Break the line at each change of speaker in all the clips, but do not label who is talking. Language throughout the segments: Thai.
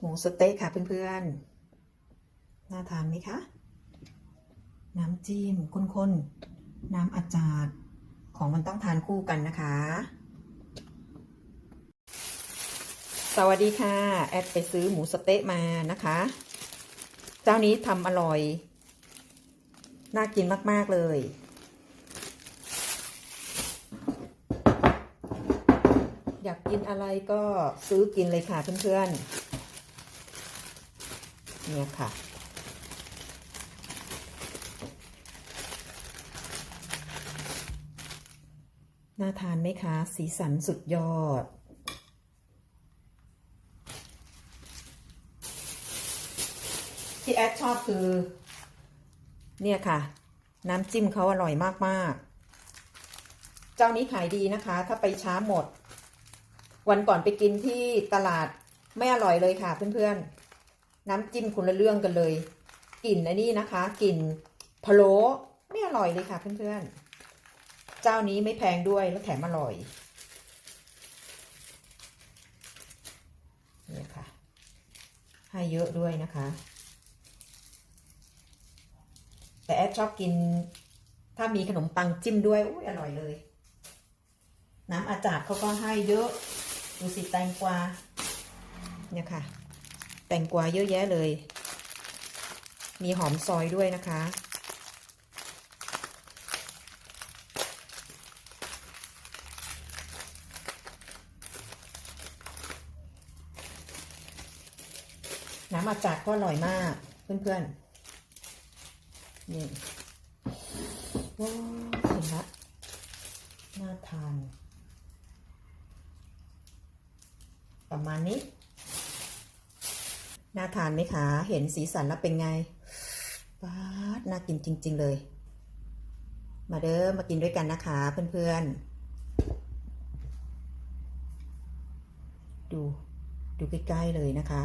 หมูสเต๊ะค่ะเพื่อนๆ น่าทานไหมคะ น้ำจิ้มข้นๆ น้ำอาจารย์ของมันต้องทานคู่กันนะคะ สวัสดีค่ะ แอดไปซื้อหมูสเต๊ะมานะคะ เจ้านี้ทำอร่อย น่ากินมาก ๆ เลยอยากกินอะไรก็ซื้อกินเลยค่ะเพื่อนๆ เนี่ยค่ะ น่าทานไหมคะ สีสันสุดยอด ที่แอดชอบคือ เนี่ยค่ะ น้ำจิ้มเขาอร่อยมากๆ เจ้านี้ขายดีนะคะ ถ้าไปช้าหมด วันก่อนไปกินที่ตลาดไม่อร่อยเลยค่ะเพื่อนๆ น้ำจิ้มคนละเรื่องกันเลย กลิ่นอันนี้นะคะ กลิ่นพะโล้ไม่อร่อยเลยค่ะเพื่อนๆ เจ้านี้ไม่แพงด้วยและแถมอร่อยนี่ค่ะ ให้เยอะด้วยนะคะ แต่แอดชอบกิน ถ้ามีขนมปังจิ้มด้วยอุ้ยอร่อยเลย น้ำอาจาดเขาก็ให้เยอะ ดูสิแตงกวาเนี่ยค่ะ แตงกวาเยอะแยะเลย มีหอมซอยด้วยนะคะ น้ำอาจาดก็อร่อยมาก เพื่อนๆ นี่ว้าวเห็นละน่าทาน ประมาณนี้ น่าทานไหมคะ เห็นสีสันแล้วเป็นไงป๊าดน่ากินจริง ๆเลย มาเด้อมากินด้วยกันนะคะ เพื่อนๆ ดูดูใกล้ๆเลยนะคะ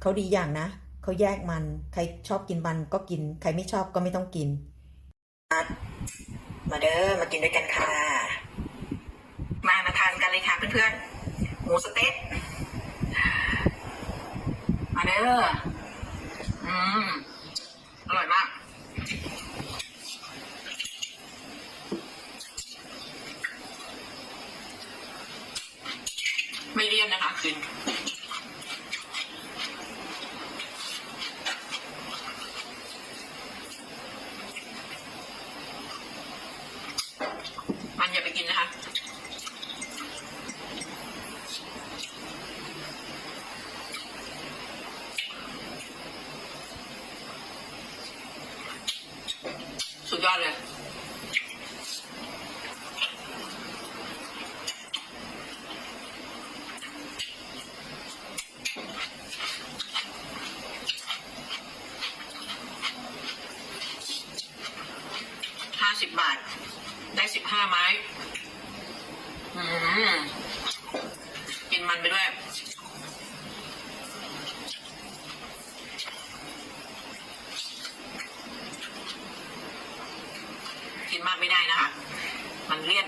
เขาดีอย่างนะ เขาแยกมัน ใครชอบกินมันก็กิน ใครไม่ชอบก็ไม่ต้องกิน มาเด้อมากินด้วยกันค่ะ มามาทานกันเลยค่ะเพื่อนๆ หมูสเต๊ะ มาเด้ออืมอร่อยมากไม่เลี่ยนนะคะคืนมันอย่าไปกินนะคะ สุด ยอดเลยห้าสิบบาท ได้สิบห้าไม้ อืมกินมันไปด้วย กินมากไม่ได้นะคะ มันเลี่ยน